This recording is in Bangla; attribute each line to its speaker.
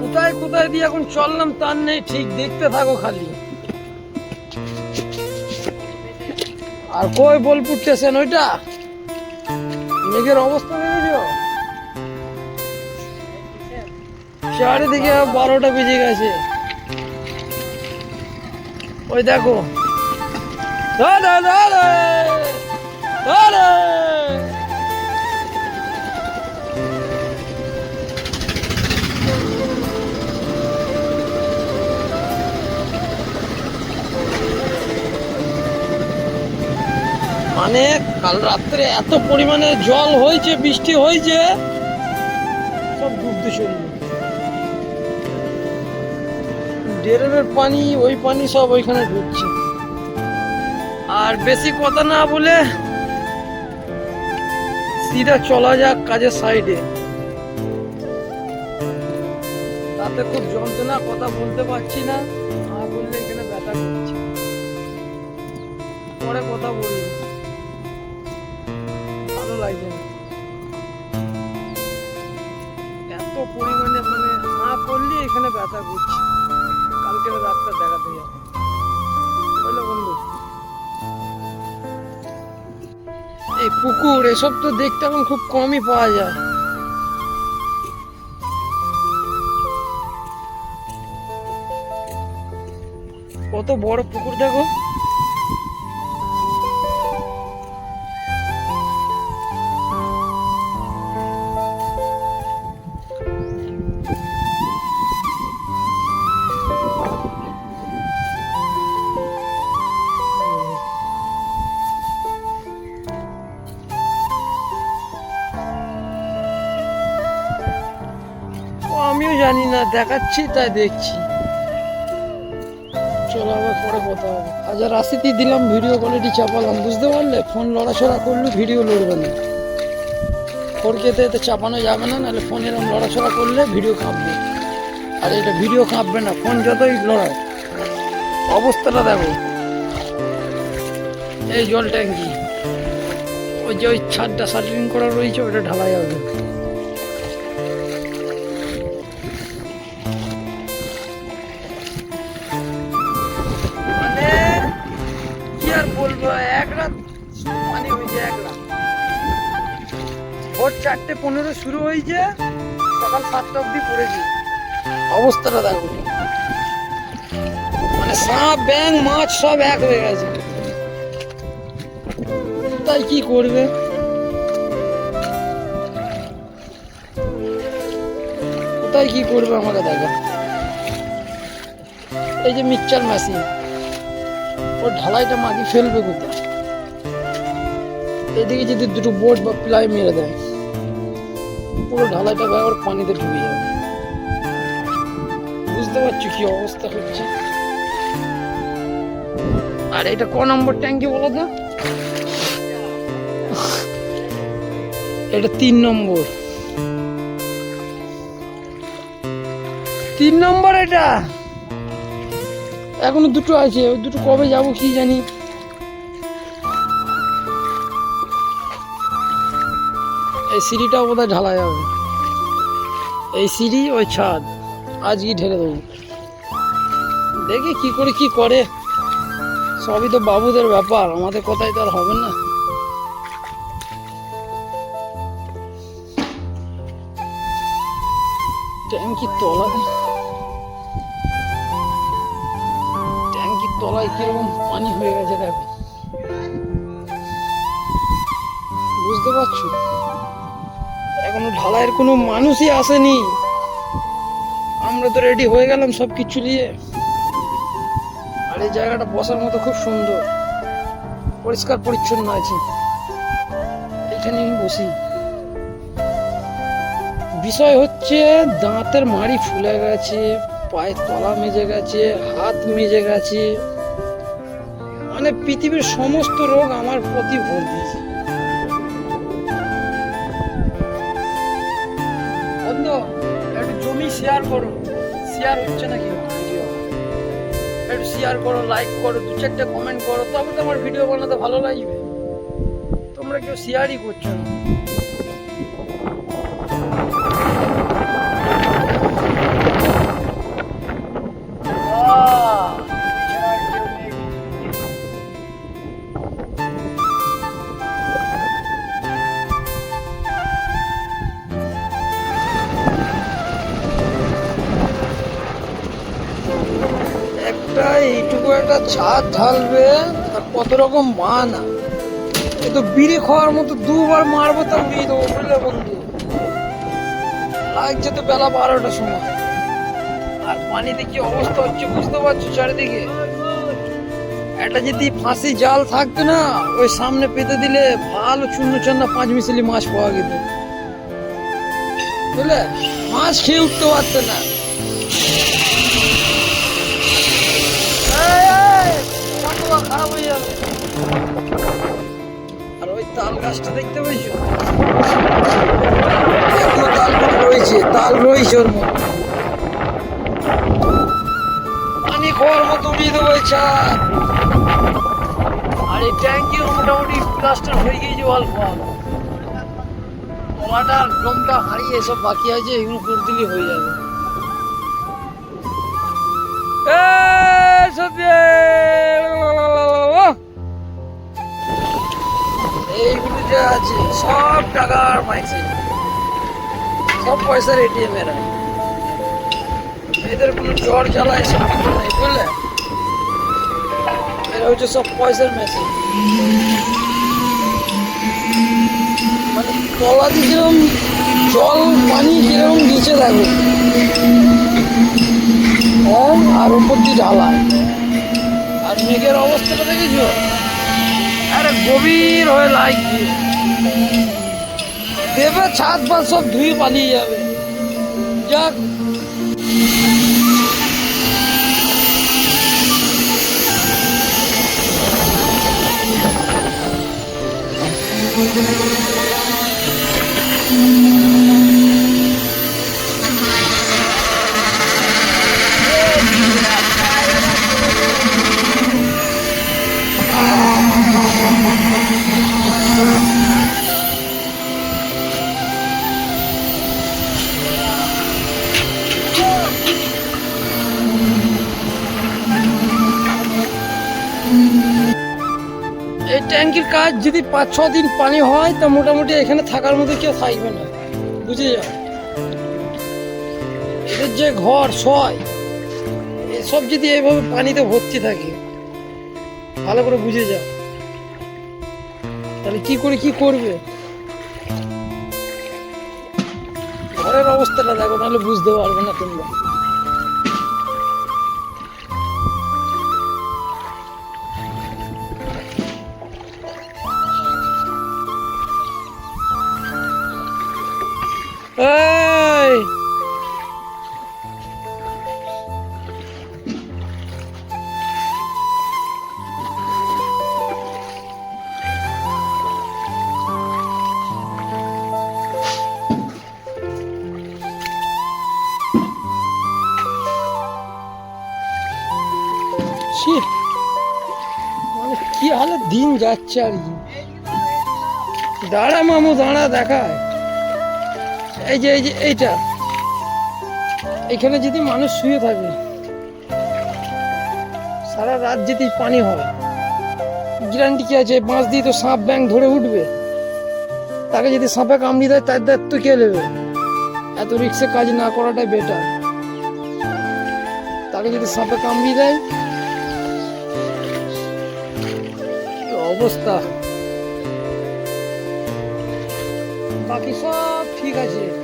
Speaker 1: কোথায় কোথায় দিয়ে এখন চললাম তার নেই, ঠিক দেখতে থাকো খালি। আর কই বোলপুর স্টেশন ওইটা? মেঘের অবস্থা দেখেছ চারিদিকে বারোটা বেজে গেছে। ওই দেখো। দাদা দাদা দাদা মানে কাল রাত্রে এত পরিমাণে জল হয়েছে, বৃষ্টি হয়েছে। সব ডুবতে শুরু ড্রেনের পানি, ওই পানি সব ওইখানে ঢুকছে আর বেশি কথা না বলে সিধা চলা যাক কাজের সাইডে। তাতে খুব যন্ত্রণা, কথা বলতে পারছি না। না বললে এখানে ব্যথা করছে। পরে কথা বলব। লাগছে এত পরিমাণে মানে না করলে এখানে ব্যথা করছে। কালকে রাতটা দেখাতে যাব। বুঝলো বন্ধু? এই পুকুর এসব তো দেখতে এখন খুব কমই পাওয়া যায়। কত বড় পুকুর দেখো। দেখাচ্ছি, তাই দেখছি। চলো আবার পরে কথা হবে। হাজার আশিতে দিলাম ভিডিও কোয়ালিটি চাপালাম। বুঝতে পারলে? ফোন লড়াছড়া করলে ভিডিও লড়বে না। ফোরকেতে এতে চাপানো যাবে না, নাহলে ফোন এরকম লড়াছড়া করলে ভিডিও কাঁপবে। আর এটা ভিডিও কাঁপবে না ফোন যতই লড়ায় অবস্থাটা দেখো। এই জল ট্যাঙ্কি ওই যে ওই ছাদটা শাটারিং করা রয়েছে, ওটা ঢালাই যাবে এক রাত হয়েছে এক রাত। ভোর চারটে শুরু হয়েছে সাতটা অবধি পড়েছে অবস্থাটা দেখো। মানে সাপ মাছ সব এক হয়ে গেছে। তাই কি করবে? কোথায় কি করবে আমাকে দেখো? এই যে মিক্সচার মেশিন। ওর ঢালাইটা মাটি ফেলবে কোথায়? এদিকে যদি দুটো বোর্ড বা প্লাই মেরে দেয়, পুরো ঢালাইটা গায়ে ওর পানিতে ঢুকে যাবে। বুঝতে পারছ কি অবস্থা হচ্ছে? আর এটা ক নম্বর ট্যাঙ্কি বলো তো? এটা তিন নম্বর। তিন নম্বর এটা? এখনও দুটো আছে দুটো কবে যাব কি জানি। এই সিঁড়িটাও বোধহয় ঢালা যাবে। এই সিঁড়ি, ওই ছাদ। আজকে ঢেলে দেবো। দেখি কি করে কি করে। সবই তো বাবুদের ব্যাপার, আমাদের কোথায় তো আর হবে না। ট্যাঙ্কির তলায় ট্যাঙ্কির তলায় কীরকম পানি হয়ে গেছে দেখো। বুঝতে পারছ? এখনও ঢালাইয়ের কোনো মানুষই আসেনি। আমরা তো রেডি হয়ে গেলাম সব কিছু নিয়ে আর এই জায়গাটা বসার মতো খুব সুন্দর। পরিষ্কার পরিচ্ছন্ন আছে। এখানে আমি বসি। বিষয় হচ্ছে, দাঁতের মাড়ি ফুলে গেছে, পায়ের তলা মেজে গেছে, হাত মেজে গেছে। মানে পৃথিবীর সমস্ত রোগ আমার প্রতি ভর দিয়েছে। বন্ধু, একটু জমি শেয়ার করো। শেয়ার হচ্ছে নাকি? ভিডিও একটু শেয়ার করো লাইক করো, দু চারটে কমেন্ট করো, তবে তো আমার ভিডিও বানাতে ভালো লাগবে। তোমরা কেউ শেয়ারই করছ না। এইটুকু একটা ছাদ ঢালবে, আর কত রকম বানা এ তো বিড়ি খাওয়ার মতো দুবার মারবো তো উড়িয়ে দেবো বুঝলে বন্ধু? লাগছে তো বেলা বারোটার সময়। আর পানিতে কি অবস্থা হচ্ছে বুঝতে পারছ চারিদিকে? একটা যদি ফাঁসি জাল থাকতো না, ওই সামনে পেতে দিলে ভালো চূর্ণ চন্না পাঁচ মিশালি মাছ পাওয়া যেত। বুঝলে? মাছ খেয়ে উঠতে পারতো না। তাল গাছটা দেখতে ওর পানি খাওয়ার মতো এই ছাদ আর এই মোটামুটি প্লাস্টার হয়ে গিয়েছে অল্প। হারিয়ে এসব বাকি আছে, এগুলো করে দিলে হয়ে যাবে। সত্যি! আছে, সব টাকার মাইছে সব পয়সার এটিএম এরা। এদের কোনো জ্বর, জ্বালা, এসব নেই, বুঝলে? এরা হচ্ছে সব পয়সার মেশিন মানে তলা দিয়ে যেরকম জল, পানি কীরকম নিচে থাকবে হ্যাঁ আর উপর দিয়ে ঢালায় আর মেঘের অবস্থাটা দেখেছ? আরে গভীর হয়ে লাগছে দেবে ছাদ বা সব ধুয়ে পালিয়ে যাবে যাক এই ট্যাঙ্কির কাজ যদি পাঁচ ছ দিন পানি হয়, তা মোটামুটি এখানে থাকার মধ্যে কেউ থাকবে না। বুঝে যাও? এদের যে ঘর, সয়, এসব যদি এইভাবে পানিতে ভর্তি থাকে, ভালো করে বুঝে যাও। তাহলে কি করে কি করবে? ঘরের অবস্থাটা দেখো নাহলে বুঝতে পারবে না তোমরা। এই ছি, মানে কি হালে দিন যাচ্ছে আর কি। দাঁড়া মামু দাঁড়া দেখায় এই যে এই যে, এইটা। এখানে যদি মানুষ শুয়ে থাকে, সারা রাত যদি পানি হয়, গ্যারান্টি কি আছে? বাঁশ দিয়ে তো সাপ ব্যাং ধরে উঠবে। তাকে যদি সাপে কামড়ি দেয়, তার দায়িত্ব কে নেবে? এত রিক্সে কাজ না করাটাই বেটার তাকে যদি সাপে কামড়ি দেয় অবস্থা? বাকি সব ঠিক আছে